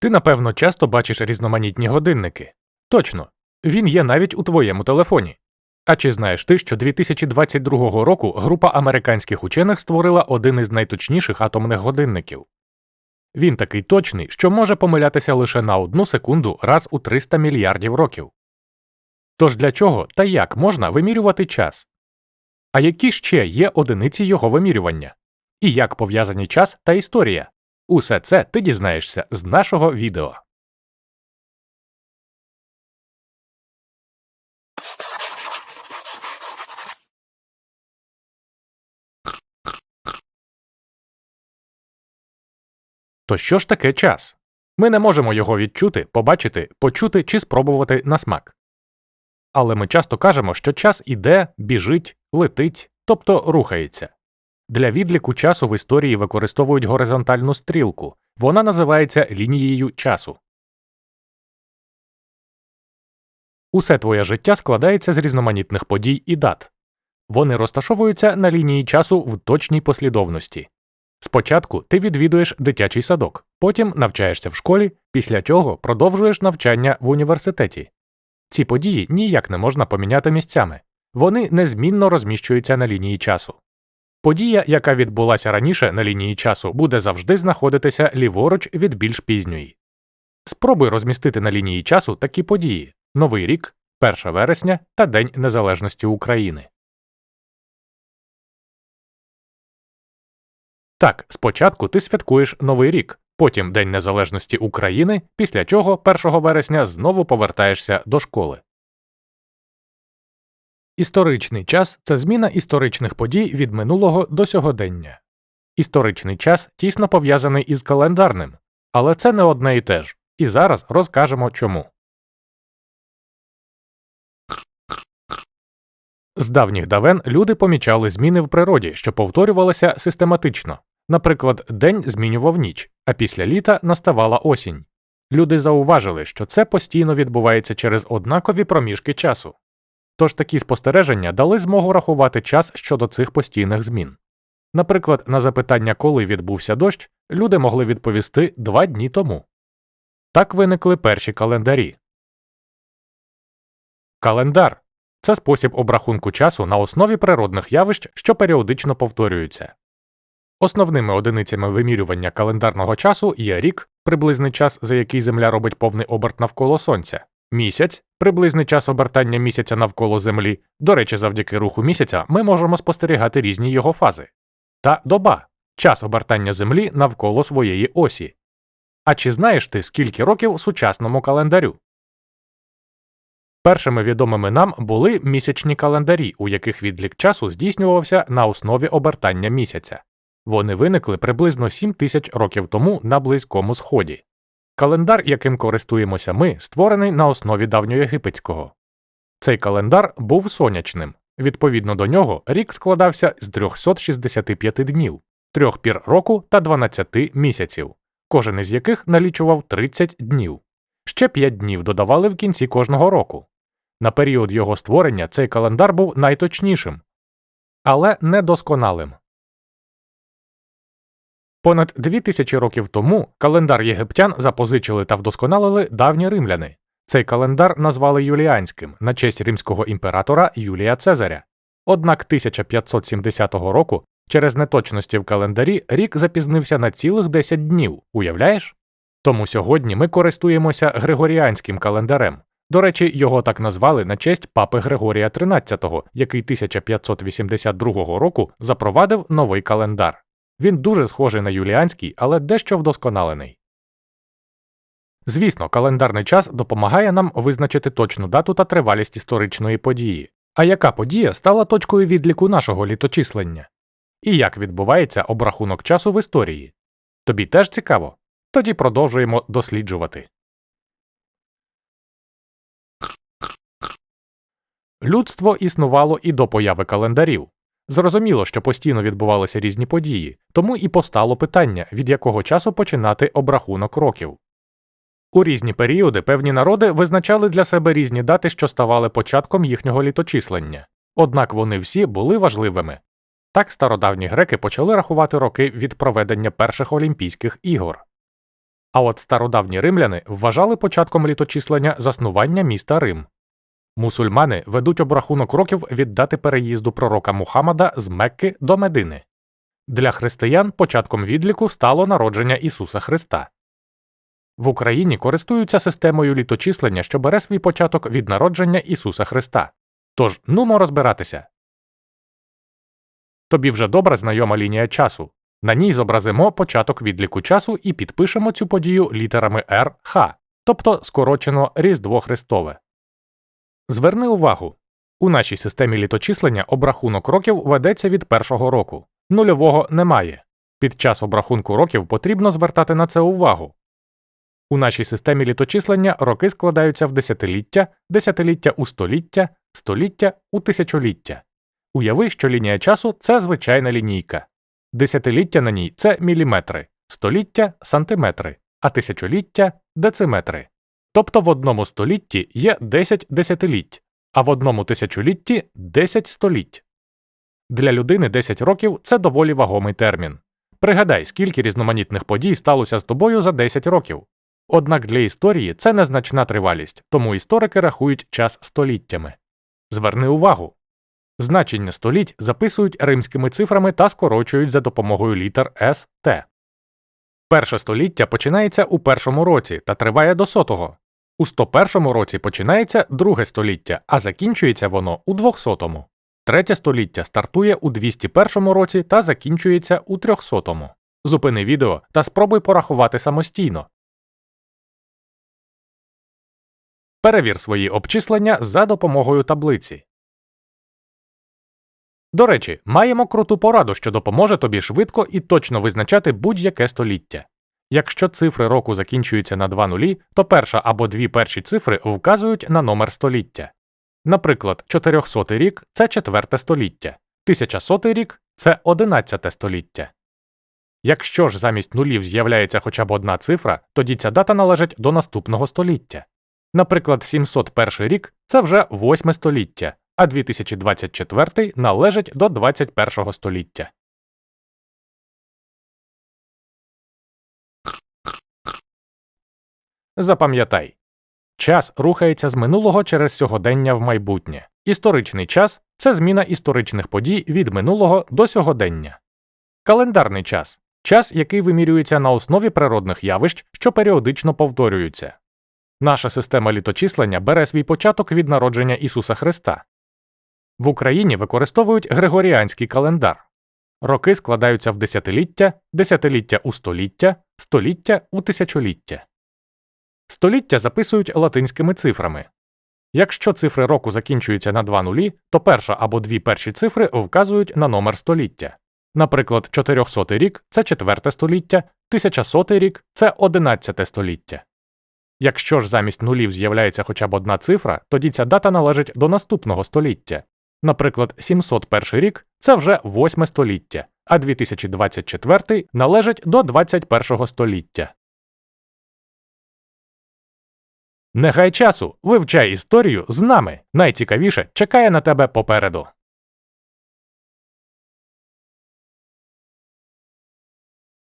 Ти, напевно, часто бачиш різноманітні годинники. Точно, він є навіть у твоєму телефоні. А чи знаєш ти, що 2022 року група американських учених створила один із найточніших атомних годинників? Він такий точний, що може помилятися лише на одну секунду раз у 300 мільярдів років. Тож для чого та як можна вимірювати час? А які ще є одиниці його вимірювання? І як пов'язані час та історія? Усе це ти дізнаєшся з нашого відео. То що ж таке час? Ми не можемо його відчути, побачити, почути чи спробувати на смак. Але ми часто кажемо, що час іде, біжить, летить, тобто рухається. Для відліку часу в історії використовують горизонтальну стрілку, вона називається лінією часу. Усе твоє життя складається з різноманітних подій і дат. Вони розташовуються на лінії часу в точній послідовності. Спочатку ти відвідуєш дитячий садок, потім навчаєшся в школі, після чого продовжуєш навчання в університеті. Ці події ніяк не можна поміняти місцями, вони незмінно розміщуються на лінії часу. Подія, яка відбулася раніше на лінії часу, буде завжди знаходитися ліворуч від більш пізньої. Спробуй розмістити на лінії часу такі події Новий рік, 1 вересня та День Незалежності України. Так, спочатку ти святкуєш Новий рік, потім День Незалежності України, після чого 1 вересня знову повертаєшся до школи. Історичний час це зміна історичних подій від минулого до сьогодення. Історичний час тісно пов'язаний із календарним, але це не одне і те ж, і зараз розкажемо чому. З давніх давен люди помічали зміни в природі, що повторювалися систематично. Наприклад, день змінював ніч, а після літа наставала осінь. Люди зауважили, що це постійно відбувається через однакові проміжки часу. Тож такі спостереження дали змогу рахувати час щодо цих постійних змін. Наприклад, на запитання, коли відбувся дощ, люди могли відповісти два дні тому. Так виникли перші календарі. Календар це спосіб обрахунку часу на основі природних явищ, що періодично повторюються. Основними одиницями вимірювання календарного часу є рік, приблизний час, за який Земля робить повний оберт навколо Сонця, місяць, приблизний час обертання місяця навколо Землі. До речі, завдяки руху місяця ми можемо спостерігати різні його фази, та доба час обертання Землі навколо своєї осі. А чи знаєш ти, скільки років сучасному календарю? Першими відомими нам були місячні календарі, у яких відлік часу здійснювався на основі обертання місяця. Вони виникли приблизно 7 тисяч років тому на Близькому Сході. Календар, яким користуємося ми, створений на основі давньоєгипетського. Цей календар був сонячним. Відповідно до нього, рік складався з 365 днів, трьох пір року та 12 місяців, кожен із яких налічував 30 днів. Ще 5 днів додавали в кінці кожного року. На період його створення цей календар був найточнішим, але недосконалим. Понад дві тисячі років тому календар єгиптян запозичили та вдосконалили давні римляни. Цей календар назвали Юліанським на честь римського імператора Юлія Цезаря. Однак 1570 року через неточності в календарі рік запізнився на цілих 10 днів, уявляєш? Тому сьогодні ми користуємося Григоріанським календарем. До речі, його так назвали на честь папи Григорія XIII, який 1582 року запровадив новий календар. Він дуже схожий на юліанський, але дещо вдосконалений. Звісно, календарний час допомагає нам визначити точну дату та тривалість історичної події. А яка подія стала точкою відліку нашого літочислення? І як відбувається обрахунок часу в історії? Тобі теж цікаво? Тоді продовжуємо досліджувати. Людство існувало і до появи календарів. Зрозуміло, що постійно відбувалися різні події, тому і постало питання, від якого часу починати обрахунок років. У різні періоди певні народи визначали для себе різні дати, що ставали початком їхнього літочислення, однак вони всі були важливими. Так стародавні греки почали рахувати роки від проведення перших Олімпійських ігор. А от стародавні римляни вважали початком літочислення заснування міста Рим. Мусульмани ведуть обрахунок років від дати переїзду пророка Мухаммада з Мекки до Медини. Для християн початком відліку стало народження Ісуса Христа. В Україні користуються системою літочислення, що бере свій початок від народження Ісуса Христа. Тож нумо розбиратися. Тобі вже добре знайома лінія часу. На ній зобразимо початок відліку часу і підпишемо цю подію літерами РХ, тобто скорочено Різдво Христове. Зверни увагу у нашій системі літочислення обрахунок років ведеться від першого року, нульового немає. Під час обрахунку років потрібно звертати на це увагу. У нашій системі літочислення роки складаються в десятиліття, десятиліття у століття, століття у тисячоліття. Уяви, що лінія часу це звичайна лінійка. Десятиліття на ній це міліметри, століття сантиметри, а тисячоліття дециметри. Тобто в одному столітті є 10 десятиліть, а в одному тисячолітті 10 століть. Для людини 10 років це доволі вагомий термін. Пригадай, скільки різноманітних подій сталося з тобою за 10 років. Однак для історії це незначна тривалість, тому історики рахують час століттями. Зверни увагу. Значення століть записують римськими цифрами та скорочують за допомогою літер С Т. Перше століття починається у першому році та триває до сотого. У 101 році починається друге століття, а закінчується воно у 200-му. Третє століття стартує у 201 році та закінчується у 300-му. Зупини відео та спробуй порахувати самостійно. Перевір свої обчислення за допомогою таблиці. До речі, маємо круту пораду, що допоможе тобі швидко і точно визначати будь-яке століття. Якщо цифри року закінчуються на два нулі, то перша або дві перші цифри вказують на номер століття. Наприклад, 400 рік це четверте століття, 1100 рік це 11 століття. Якщо ж замість нулів з'являється хоча б одна цифра, тоді ця дата належить до наступного століття. Наприклад, 701 рік це вже 8 століття, а 2024 належить до 21 століття. Запам'ятай час рухається з минулого через сьогодення в майбутнє. Історичний час це зміна історичних подій від минулого до сьогодення. Календарний час час, який вимірюється на основі природних явищ, що періодично повторюються. Наша система літочислення бере свій початок від народження Ісуса Христа. В Україні використовують Григоріанський календар. Роки складаються в десятиліття, десятиліття у століття, століття у тисячоліття. Століття записують латинськими цифрами. Якщо цифри року закінчуються на два нулі, то перша або дві перші цифри вказують на номер століття. Наприклад, 400 рік це четверте століття, 1100 рік це 11 століття. Якщо ж замість нулів з'являється хоча б одна цифра, тоді ця дата належить до наступного століття. Наприклад, 701 рік це вже 8 століття, а 2024 належить до 21 століття. Не гай часу, вивчай історію з нами. Найцікавіше чекає на тебе попереду.